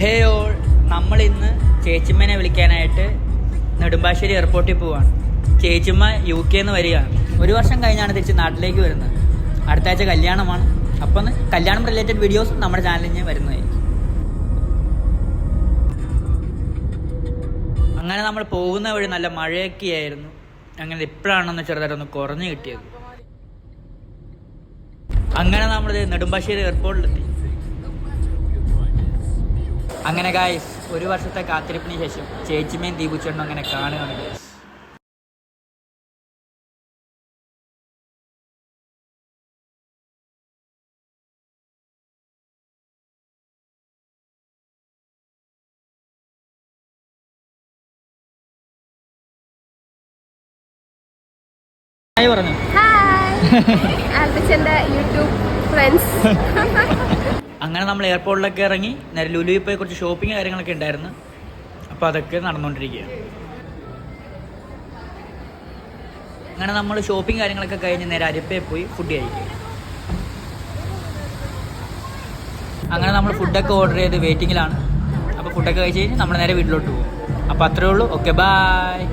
ഹേ all നമ്മൾ ഇന്ന് ചേച്ചിമ്മനെ വിളിക്കാനായിട്ട് നെടുമ്പാശ്ശേരി എയർപോർട്ടിൽ പോവാണ്. ചേച്ചിമ്മ യു കെ എന്ന് വരികയാണ്. ഒരു വർഷം കഴിഞ്ഞാണ് തിരിച്ച് നാട്ടിലേക്ക് വരുന്നത്. അടുത്ത ആഴ്ച കല്യാണമാണ്. അപ്പം കല്യാണം റിലേറ്റഡ് വീഡിയോസ് നമ്മുടെ ചാനലിൽ നിന്ന് വരുന്നതായിരിക്കും. അങ്ങനെ നമ്മൾ പോകുന്ന വഴി നല്ല മഴയൊക്കെ ആയിരുന്നു. അങ്ങനെ ഇപ്പോഴാണെന്ന് ചെറുതായിട്ടൊന്ന് കുറഞ്ഞു കിട്ടിയത്. അങ്ങനെ നമ്മൾ നെടുമ്പാശ്ശേരി എയർപോർട്ടിലെത്തി. അങ്ങനെ ഗായ്സ് ഒരു വർഷത്തെ കാത്തിരിപ്പിന് ശേഷം ചേച്ചിമേൻ ദീപുച്ചേട്ടനും അങ്ങനെ കാണുകയാണ് ഗായ്സ് ഹായ് പറഞ്ഞു. Hi ആൽബിച്ചന്റെ YouTube friends. അങ്ങനെ നമ്മൾ എയർപോർട്ടിലൊക്കെ ഇറങ്ങി നേരെ ലുലുവിൽ പോയി കുറച്ച് ഷോപ്പിംഗ് കാര്യങ്ങളൊക്കെ ഉണ്ടായിരുന്നു. അപ്പോൾ അതൊക്കെ നടന്നുകൊണ്ടിരിക്കുകയാണ്. അങ്ങനെ നമ്മൾ ഷോപ്പിംഗ് കാര്യങ്ങളൊക്കെ കഴിഞ്ഞ് നേരെ അരിപ്പയിൽ പോയി ഫുഡ് കഴിക്കുക അങ്ങനെ നമ്മൾ ഫുഡൊക്കെ ഓർഡർ ചെയ്ത് വെയിറ്റിങ്ങിലാണ് അപ്പോൾ ഫുഡൊക്കെ കഴിച്ച് കഴിഞ്ഞ് നമ്മൾ നേരെ വീട്ടിലോട്ട് പോകും. അപ്പോൾ അത്രേ ഉള്ളൂ. Okay bye